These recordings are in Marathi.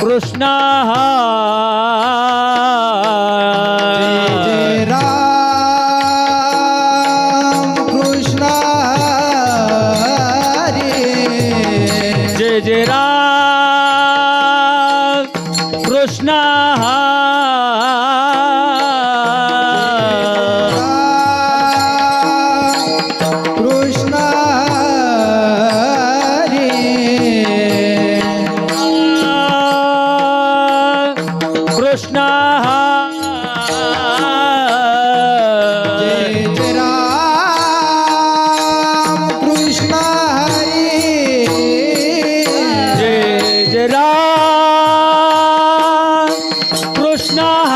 कृष्णः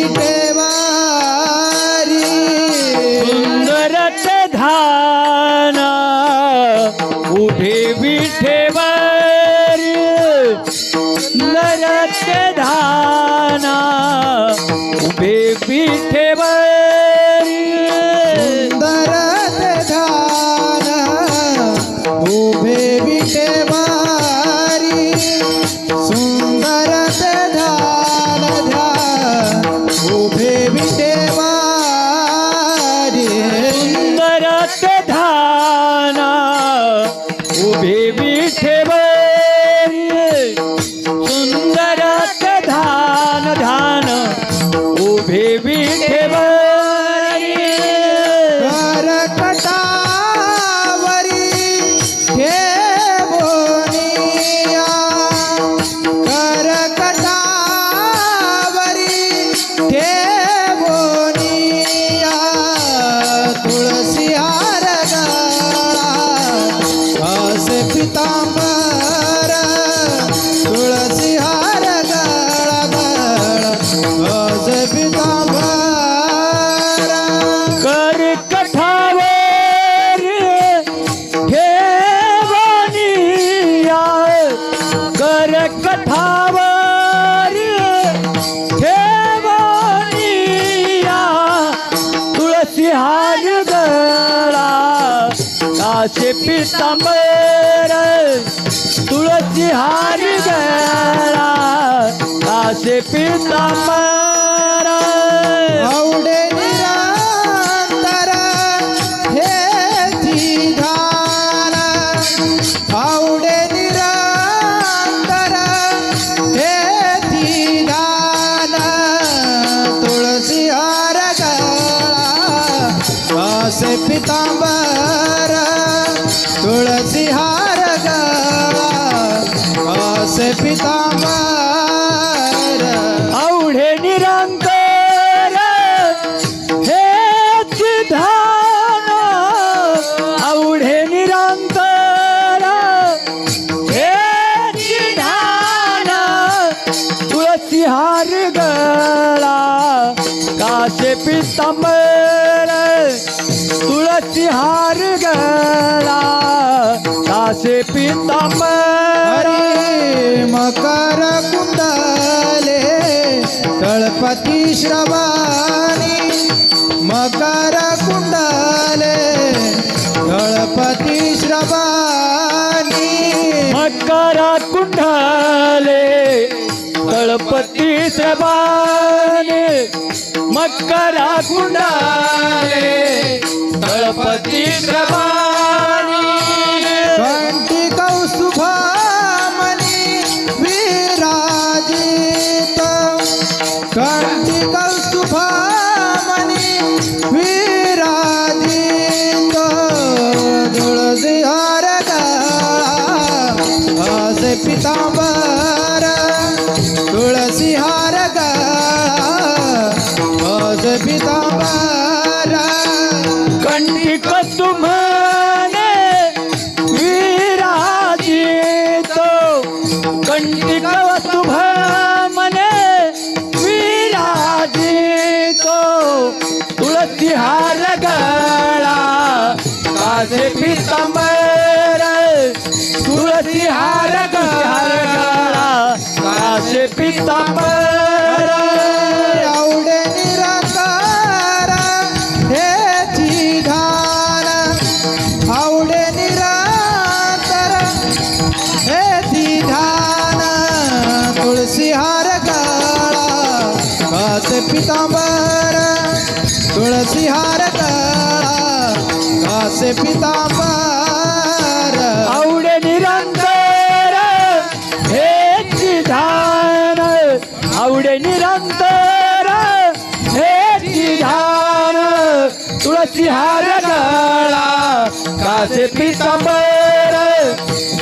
नीटे जरा काशी पिता पितांबर. आवडे निरंतर हे धान आवडे निरंतर हे धान तुळसी हार गळा. काशे पितांबर. तुळसी हार गळा. काशे पितांबर। हरी मकर कुंडले तळपती श्रवाणी। मकर कुंडले तळपती श्रवाणी। मकर कुंडले तळपती श्रबाने मकर कुंडले तळपती श्रबाने tá पितांबर तुळसी हार कासे पितांबर. आवडे निरंतर हे धान आवडे निरंतर हे धान तुळसी हार गळा कासे पितांबर.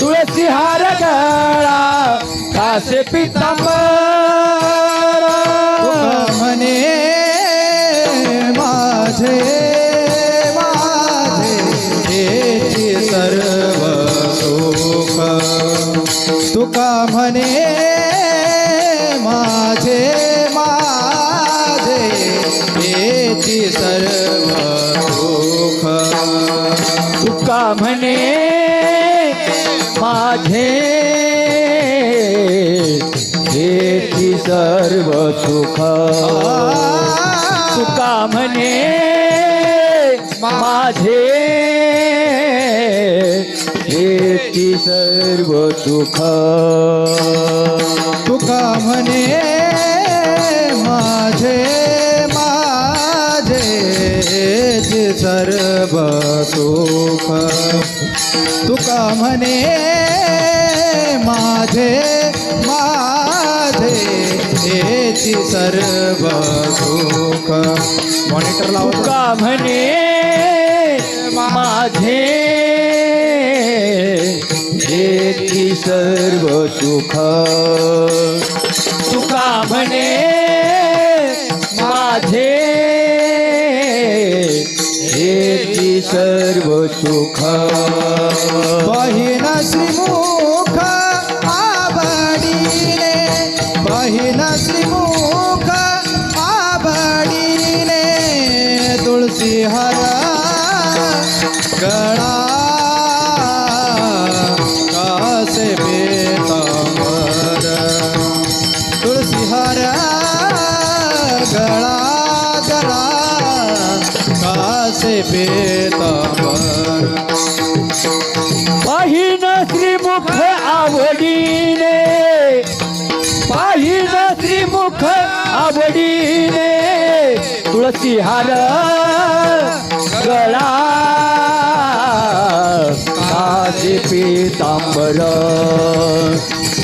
तुळसी हार गळा कासे पितांबर. म्हणे माझे माझे हेची सर्व सुख तुका म्हणे माझे हेची सर्व सुख तुका म्हणे माझे हेची सर्व सुख. तुका म्हणे माझे माझे सर्व सुख. तुका म्हणे माझे माझे सर्व सुख. मॉनिटर लावतो तुका म्हणे माझे सर्व सुख. तुका म्हणे माझे. हेची सर्व सुख. बहीण श्रीमुख आवडीने बहीण श्रीमुख आवडीने तुळसी हर बेतावर। पाहिन श्रीमुख आवडीने पाहिन श्रीमुख आवडीने तुळसी हार गळा काजी पीतांबर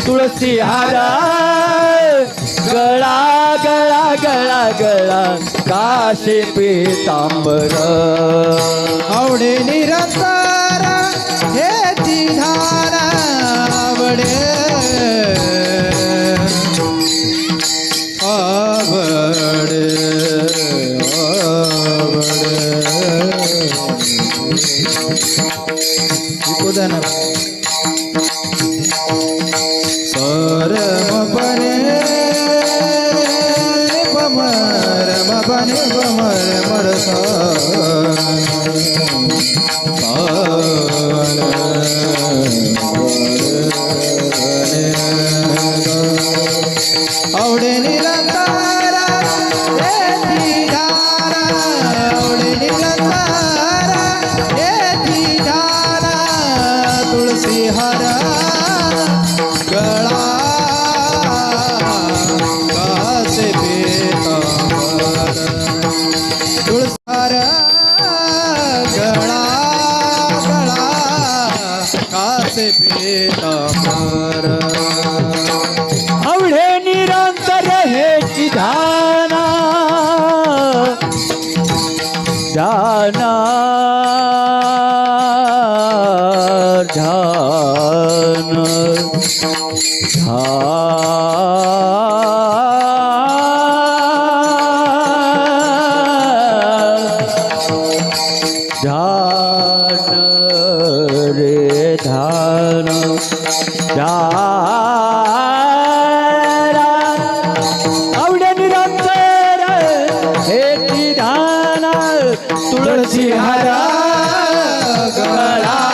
तुळसी हार गळा गळा गळा गळा काशी पितांबर. आवडे निरंतर हे ती അവിടെ നില ध्यान। ध्यान रे ध्यान। ध्यान तुळसी हरा गळा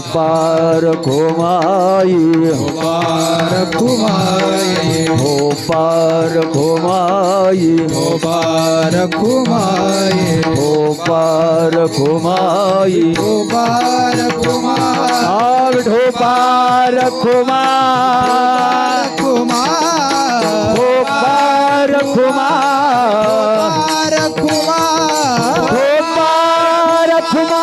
પાર ઘુમાઈ પાર ઘુમાઈ હો પાર ઘુમાઈ હો પાર ઘુમાઈ હો પાર ઘુમાઈ હો પાર ઘુમાઈ આવ ઢો પાર ઘુમા ઘુમા હો પાર ઘુમા પાર ઘુમા હો પાર ઘુમા